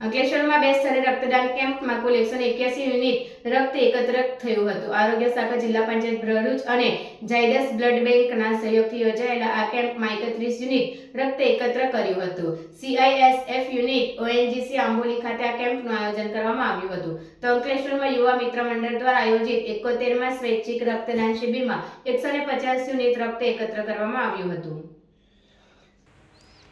અંકલેશ્વરમાં બે સ્તરે રક્તદાન કેમ્પમાં કુલ એકસો એક્યાસી યુનિટ રક્ત એકત્ર થયું હતું. આરોગ્ય શાખા, જિલ્લા પંચાયત, ભરૂચ અને જાયડસ બ્લડ બેંકના સહયોગથી યોજાયેલા આ કેમ્પમાં એકત્રીસ યુનિટ રક્ત એકત્ર કર્યું હતું. સીઆઈએસએફ યુનિટ ઓએનજીસી આંબોલી ખાતે આ કેમ્પનું આયોજન કરવામાં આવ્યું હતું. તો અંકલેશ્વરમાં યુવા મિત્ર મંડળ દ્વારા આયોજિત એકોતેરમાં સ્વૈચ્છિક રક્તદાન શિબિરમાં એકસો પચાસ યુનિટ રક્ત એકત્ર કરવામાં આવ્યું હતું.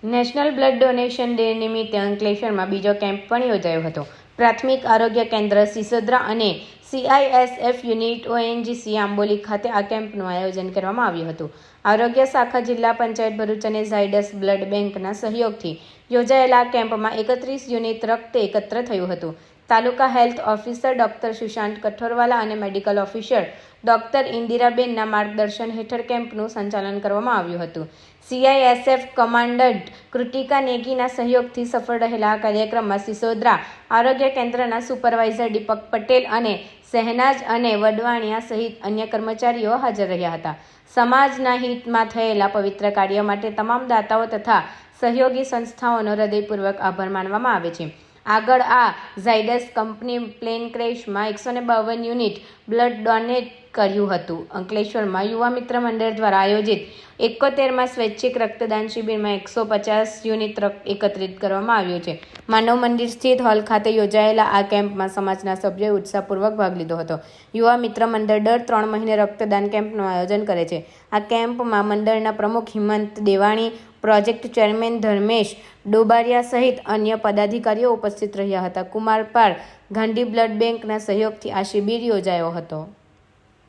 નેશનલ બ્લડ ડોનેશન ડે નિમિત્તે અંકલેશ્વરમાં બીજો કેમ્પ પણ યોજાયો હતો. પ્રાથમિક આરોગ્ય કેન્દ્ર સિસોદરા અને સીઆઈએસએફ યુનિટ ઓએનજીસી આંબોલી ખાતે આ કેમ્પનું આયોજન કરવામાં આવ્યું હતું. આરોગ્ય શાખા જિલ્લા પંચાયત ભરૂચ અને ઝાયડસ બ્લડ બેંકના સહયોગથી યોજાયેલા કેમ્પમાં એકત્રીસ યુનિટ રક્ત એકત્ર થયું હતું. Taluka health officer doctor Sushant Kathorwala અને મેડિકલ ઓફિસર ડોક્ટર ઇન્દિરાબેનના માર્ગદર્શન હેઠળ કેમ્પનું સંચાલન કરવામાં આવ્યું હતું. સીઆઈએસએફ કમાન્ડન્ટ કૃતિકા નેગીના સહયોગથી સફળ રહેલા કાર્યક્રમમાં સિસોદરા આરોગ્ય કેન્દ્રના સુપરવાઇઝર દીપક પટેલ અને સહેનાજ અને વડવાણિયા સહિત અન્ય કર્મચારીઓ હાજર રહ્યા હતા. સમાજના હિતમાં થયેલા પવિત્ર કાર્ય માટે તમામ દાતાઓ તથા સહયોગી સંસ્થાઓનો હૃદયપૂર્વક આભાર માનવામાં આવે છે. આગળ આ ઝાયડસ કંપની પ્લેન ક્રેશમાં એકસો ને બાવન યુનિટ બ્લડ ડોનેટ કર્યું હતું. અંકલેશ્વરમાં યુવા મિત્ર મંડળ દ્વારા આયોજિત એકોતેરમાં સ્વૈચ્છિક રક્તદાન શિબિરમાં એકસો પચાસ યુનિટ એકત્રિત કરવામાં આવ્યું છે. માનવ મંદિર સ્થિત હોલ ખાતે યોજાયેલા આ કેમ્પમાં સમાજના સભ્યોએ ઉત્સાહપૂર્વક ભાગ લીધો હતો. યુવા મિત્ર મંડળ દર ત્રણ મહિને રક્તદાન કેમ્પનું આયોજન કરે છે. આ કેમ્પમાં મંડળના પ્રમુખ હિમંત દેવાણી, પ્રોજેક્ટ ચેરમેન ધર્મેશ ડોબારિયા સહિત અન્ય પદાધિકારીઓ ઉપસ્થિત રહ્યા હતા. કુમારપાળ ગાંધી બ્લડ બેંકના સહયોગથી આ શિબિર યોજાયો હતો.